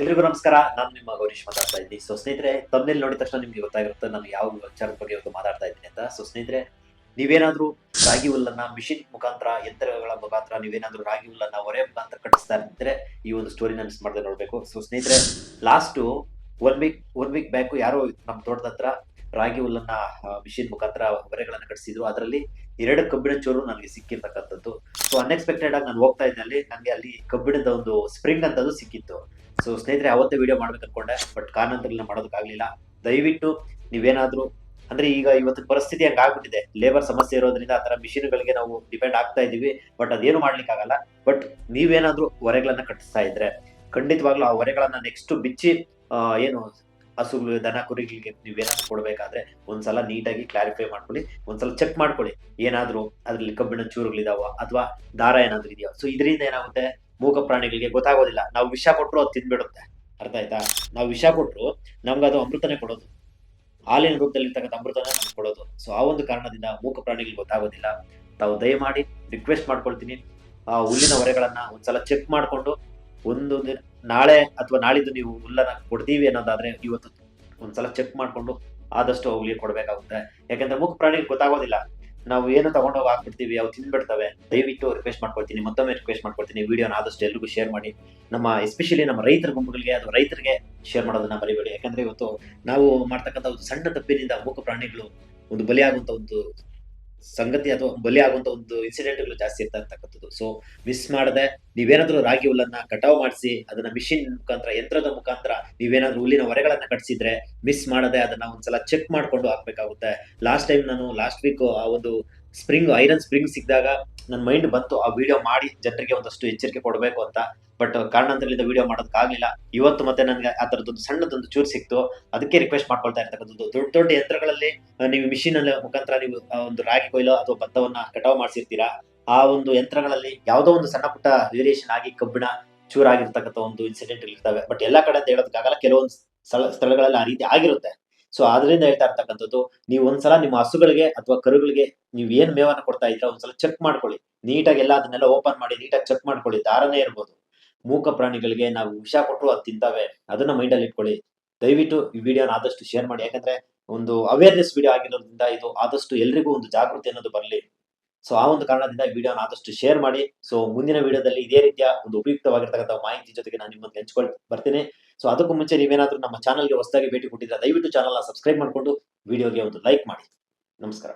ಎಲ್ರಿಗೂ ನಮಸ್ಕಾರ. ನಾನು ನಿಮ್ಮ ಗೌರೀಶ್ ಮಾತಾಡ್ತಾ ಇದ್ದೀನಿ. ಸೊ ಸ್ನೇಹಿತರೆ ತಮ್ಮಲ್ಲಿ ನೋಡಿದ ತಕ್ಷಣ ನಿಮ್ಗೆ ಗೊತ್ತಾಗಿರುತ್ತೆ, ನಾನು ಯಾವ ವಿಚಾರದ ಬಗ್ಗೆ ಇವತ್ತು ಮಾತಾಡ್ತಾ ಇದ್ದೀನಿ ಅಂತ. ಸೊ ಸ್ನೇಹಿತರೆ, ನೀವೇನಾದ್ರೂ ರಾಗಿ ಹುಲ್ಲನ್ನ ಮಿಷಿನ್ ಮುಖಾಂತರ, ಯಂತ್ರಗಳ ಮುಖಾಂತರ ನೀವೇನಾದ್ರೂ ರಾಗಿ ಹುಲ್ಲನ್ನ ಹೊರೆ ಮುಖಾಂತರ ಕಟ್ಟಿಸ್ತಾ ಇದ್ರೆ ಈ ಒಂದು ಸ್ಟೋರಿನ ಮಿಸ್ ಮಾಡದೆ ನೋಡ್ಬೇಕು. ಸೊ ಸ್ನೇಹಿತರೆ last one week one week back ಯಾರೋ ನಮ್ಮ ತೋಟದ ಹತ್ರ ರಾಗಿ ಹುಲ್ಲನ್ನ ಮಿಷಿನ್ ಮುಖಾಂತರ ಹೊರೆಗಳನ್ನ ಕಟ್ಟಿಸಿದ್ರು. ಅದರಲ್ಲಿ ಎರಡು ಕಬ್ಬಿಣ ಚೂರು ನನಗೆ ಸಿಕ್ಕಿರ್ತಕ್ಕಂಥದ್ದು. ಸೊ ಅನ್ಎಕ್ಸ್ಪೆಕ್ಟೆಡ್ ಆಗಿ ನಾನು ಹೋಗ್ತಾ ಇದ್ದೆ ಅಲ್ಲಿ. ನನಗೆ ಅಲ್ಲಿ ಕಬ್ಬಿಣದ ಒಂದು ಸ್ಪ್ರಿಂಗ್ ಅಂತದ್ದು ಸಿಕ್ಕಿತ್ತು. ಸೊ ಸ್ನೇಹಿತರೆ, ಅವತ್ತೇ ವಿಡಿಯೋ ಮಾಡ್ಬೇಕು ಅನ್ಕೊಂಡೆ ಬಟ್ ಕಾರಣಾಂತರದಿಂದ ಮಾಡೋದಕ್ಕಾಗಲಿಲ್ಲ. ದಯವಿಟ್ಟು ನೀವೇನಾದ್ರೂ, ಅಂದ್ರೆ ಈಗ ಇವತ್ತು ಪರಿಸ್ಥಿತಿ ಹಂಗ ಆಗ್ಬಿಟ್ಟಿದೆ ಲೇಬರ್ ಸಮಸ್ಯೆ ಇರೋದ್ರಿಂದ ಆ ತರ ಮಿಷಿನ್ಗಳಿಗೆ ನಾವು ಡಿಪೆಂಡ್ ಆಗ್ತಾ ಇದೀವಿ ಬಟ್ ಅದೇನು ಮಾಡ್ಲಿಕ್ಕೆ ಆಗಲ್ಲ ಬಟ್ ನೀವೇನಾದ್ರೂ ಹೊರೆಗಳನ್ನ ಕಟ್ಟಿಸ್ತಾ ಇದ್ರೆ, ಖಂಡಿತವಾಗ್ಲೂ ಆ ಹೊರೆಗಳನ್ನ ನೆಕ್ಸ್ಟ್ ಬಿಚ್ಚಿ ಏನು ಹಸುಗಳು ದನ, ಕುರಿಗಳಿಗೆ ನೀವೇನಾದ್ರೂ ಕೊಡ್ಬೇಕಾದ್ರೆ ಒಂದ್ಸಲ ನೀಟಾಗಿ ಕ್ಲಾರಿಫೈ ಮಾಡ್ಕೊಳ್ಳಿ, ಒಂದ್ಸಲ ಚೆಕ್ ಮಾಡ್ಕೊಳ್ಳಿ. ಏನಾದ್ರೂ ಅದ್ರಲ್ಲಿ ಕಬ್ಬಿಣ ಚೂರುಗಳಿದಾವ ಅಥವಾ ದಾರ ಏನಾದ್ರೂ ಇದೆಯಾ? ಸೊ ಇದರಿಂದ ಏನಾಗುತ್ತೆ? ಮೂಕ ಪ್ರಾಣಿಗಳಿಗೆ ಗೊತ್ತಾಗೋದಿಲ್ಲ. ನಾವು ವಿಷ ಕೊಟ್ಟರು ಅದು ತಿಂದ್ಬಿಡುತ್ತೆ ಅರ್ಥ ಆಯ್ತಾ? ನಾವು ವಿಷ ಕೊಟ್ಟರು ನಮ್ಗೆ ಅದು ಅಮೃತನೇ ಕೊಡೋದು. ಹಾಲಿನ ರೂಪದಲ್ಲಿ ಇರ್ತಕ್ಕಂಥ ಅಮೃತನೇ ನಮ್ಗೆ ಕೊಡೋದು. ಸೊ ಆ ಒಂದು ಕಾರಣದಿಂದ ಮೂಕ ಪ್ರಾಣಿಗಳಿಗೆ ಗೊತ್ತಾಗೋದಿಲ್ಲ. ತಾವು ದಯಮಾಡಿ ರಿಕ್ವೆಸ್ಟ್ ಮಾಡ್ಕೊಳ್ತೀನಿ. ಆ ಹುಲ್ಲಿನ ಹೊರೆಗಳನ್ನ ಒಂದ್ಸಲ ಚೆಕ್ ಮಾಡಿಕೊಂಡು ಒಂದು ನಾಳೆ ಅಥವಾ ನಾಳಿದ್ದು ನೀವು ಹುಲ್ಲನ್ನ ಕೊಡ್ತೀವಿ ಅನ್ನೋದಾದ್ರೆ ಇವತ್ತು ಒಂದ್ಸಲ ಚೆಕ್ ಮಾಡಿಕೊಂಡು ಆದಷ್ಟು ಅವುಗಳಿಗೆ ಕೊಡಬೇಕಾಗುತ್ತೆ. ಯಾಕಂದ್ರೆ ಮೂಕ ಪ್ರಾಣಿಗೆ ಗೊತ್ತಾಗೋದಿಲ್ಲ. ನಾವು ಏನು ತಗೊಂಡೋಗಿ ಹಾಕ್ಬಿಡ್ತೀವಿ, ಅವು ತಿಂದ್ಬಿಡ್ತವೆ ದಯವಿಟ್ಟು ರಿಕ್ವೆಸ್ಟ್ ಮಾಡ್ಕೊಳ್ತೀನಿ, ಮತ್ತೊಮ್ಮೆ ರಿಕ್ವೆಸ್ಟ್ ಮಾಡ್ಕೊಳ್ತೀನಿ. ವಿಡಿಯೋನ ಆದಷ್ಟು ಎಲ್ರಿಗೂ ಶೇರ್ ಮಾಡಿ. ನಮ್ಮ ಎಸ್ಪೆಷಲಿ ನಮ್ಮ ರೈತರ ಗುಂಪುಗಳಿಗೆ ಅಥವಾ ರೈತರಿಗೆ ಶೇರ್ ಮಾಡೋದನ್ನ ಮರಿಬೇಡಿ. ಯಾಕಂದ್ರೆ ಇವತ್ತು ನಾವು ಮಾಡ್ತಕ್ಕಂಥ ಒಂದು ಸಣ್ಣ ತಪ್ಪಿನಿಂದ ಮೂಕ ಪ್ರಾಣಿಗಳು ಒಂದು ಬಲಿಯಾಗುವಂತ ಒಂದು ಸಂಗತಿ ಅಥವಾ ಬಲಿಯಾಗುವಂತ ಒಂದು ಇನ್ಸಿಡೆಂಟ್ಗಳು ಜಾಸ್ತಿ ಇರ್ತಾ ಇರ್ತಕ್ಕಂಥದ್ದು. ಸೊ ಮಿಸ್ ಮಾಡದೆ ನೀವೇನಾದ್ರೂ ರಾಗಿ ಹುಲ್ಲನ್ನ ಕಟಾವು ಮಾಡಿಸಿ, ಅದನ್ನ ಮಿಷಿನ್ ಮುಖಾಂತರ, ಯಂತ್ರದ ಮುಖಾಂತರ ನೀವೇನಾದ್ರೂ ಹುಲ್ಲಿನ ಹೊರೆಗಳನ್ನ ಕಟ್ಸಿದ್ರೆ ಮಿಸ್ ಮಾಡದೆ ಅದನ್ನ ಒಂದ್ಸಲ ಚೆಕ್ ಮಾಡ್ಕೊಂಡು ಹಾಕ್ಬೇಕಾಗುತ್ತೆ. ಲಾಸ್ಟ್ ಟೈಮ್ ನಾನು ಲಾಸ್ಟ್ ವೀಕ್ ಆ ಒಂದು ಸ್ಪ್ರಿಂಗ್ ಐರನ್ ಸ್ಪ್ರಿಂಗ್ ಸಿಕ್ಕಿದಾಗ ನನ್ನ ಮೈಂಡ್ ಬಂತು, ಆ ವಿಡಿಯೋ ಮಾಡಿ ಜನರಿಗೆ ಒಂದಷ್ಟು ಎಚ್ಚರಿಕೆ ಕೊಡಬೇಕು ಅಂತ. ಬಟ್ ಕಾರಣಾಂತರದಿಂದ ವಿಡಿಯೋ ಮಾಡೋದಕ್ಕಾಗ್ಲಿಲ್ಲ. ಇವತ್ತು ಮತ್ತೆ ನನಗೆ ಆ ಥರದ್ದೊಂದು ಸಣ್ಣದೊಂದು ಚೂರು ಸಿಕ್ತು. ಅದಕ್ಕೆ ರಿಕ್ವೆಸ್ಟ್ ಮಾಡ್ಕೊಳ್ತಾ ಇರ್ತಕ್ಕಂಥದ್ದು. ದೊಡ್ಡ ದೊಡ್ಡ ಯಂತ್ರಗಳಲ್ಲಿ ನೀವು ಮಿಷಿನ್ ಅಲ್ಲಿ ಮುಖಾಂತರ ನೀವು ಒಂದು ರಾಗಿ ಕೊಯ್ಲು ಅಥವಾ ಭತ್ತವನ್ನ ಕಟಾವು ಮಾಡಿಸಿರ್ತೀರಾ? ಆ ಒಂದು ಯಂತ್ರಗಳಲ್ಲಿ ಯಾವುದೋ ಒಂದು ಸಣ್ಣ ಪುಟ್ಟ ವೇರಿಯೇಷನ್ ಆಗಿ ಕಬ್ಬಿಣ ಚೂರಾಗಿರ್ತಕ್ಕಂಥ ಒಂದು ಇನ್ಸಿಡೆಂಟ್ ಇರ್ತವೆ. ಬಟ್ ಎಲ್ಲಾ ಕಡೆ ಅಂತ ಹೇಳೋದಕ್ಕಾಗಲ್ಲ. ಕೆಲವೊಂದು ಸ್ಥಳ, ಸ್ಥಳಗಳಲ್ಲಿ ಆ ರೀತಿ ಆಗಿರುತ್ತೆ. ಸೊ ಅದರಿಂದ ಹೇಳ್ತಾ ಇರ್ತಕ್ಕಂಥದ್ದು, ನೀವು ಒಂದ್ಸಲ ನಿಮ್ಮ ಹಸುಗಳಿಗೆ ಅಥವಾ ಕರುಗಳಿಗೆ ನೀವು ಏನ್ ಮೇವನ್ನ ಕೊಡ್ತಾ ಇದ್ರ ಒಂದ್ಸಲ ಚೆಕ್ ಮಾಡ್ಕೊಳ್ಳಿ. ನೀಟಾಗಿ ಎಲ್ಲ ಅದನ್ನೆಲ್ಲ ಓಪನ್ ಮಾಡಿ, ನೀಟಾಗಿ ಚೆಕ್ ಮಾಡ್ಕೊಳ್ಳಿ. ದಾರನೇ ಇರ್ಬೋದು. ಮೂಕ ಪ್ರಾಣಿಗಳಿಗೆ ನಾವು ವಿಷ ಕೊಟ್ಟರು ಅದು ತಿಂತಾವೆ. ಅದನ್ನ ಮೈಂಡ್ ಅಲ್ಲಿ ಇಟ್ಕೊಳ್ಳಿ. ದಯವಿಟ್ಟು ಈ ವಿಡಿಯೋನ ಆದಷ್ಟು ಶೇರ್ ಮಾಡಿ. ಯಾಕಂದ್ರೆ ಒಂದು ಅವೇರ್ನೆಸ್ ವಿಡಿಯೋ ಆಗಿರೋದ್ರಿಂದ ಇದು ಆದಷ್ಟು ಎಲ್ರಿಗೂ ಒಂದು ಜಾಗೃತಿ ಅನ್ನೋದು ಬರಲಿ. ಸೊ ಆ ಒಂದು ಕಾರಣದಿಂದ ವಿಡಿಯೋನ ಆದಷ್ಟು ಶೇರ್ ಮಾಡಿ. ಸೊ ಮುಂದಿನ ವಿಡಿಯೋದಲ್ಲಿ ಇದೇ ರೀತಿಯ ಒಂದು ಉಪಯುಕ್ತವಾಗಿರ್ತಕ್ಕಂಥ ಮಾಹಿತಿ ಜೊತೆಗೆ ನಾನು ನಿಮ್ಮನ್ನು ಹಂಚ್ಕೊಳ್ ಬರ್ತೀನಿ. ಸೊ ಅದಕ್ಕೂ ಮುಂಚೆ ನೀವೇನಾದ್ರೂ ನಮ್ಮ ಚಾನಲ್ಗೆ ಹೊಸದಾಗಿ ಭೇಟಿ ಕೊಟ್ಟಿದ್ರೆ ದಯವಿಟ್ಟು ಚಾನಲ್ನ ಸಬ್ಸ್ಕ್ರೈಬ್ ಮಾಡಿಕೊಂಡು, ವಿಡಿಯೋಗೆ ಒಂದು ಲೈಕ್ ಮಾಡಿ. ನಮಸ್ಕಾರ.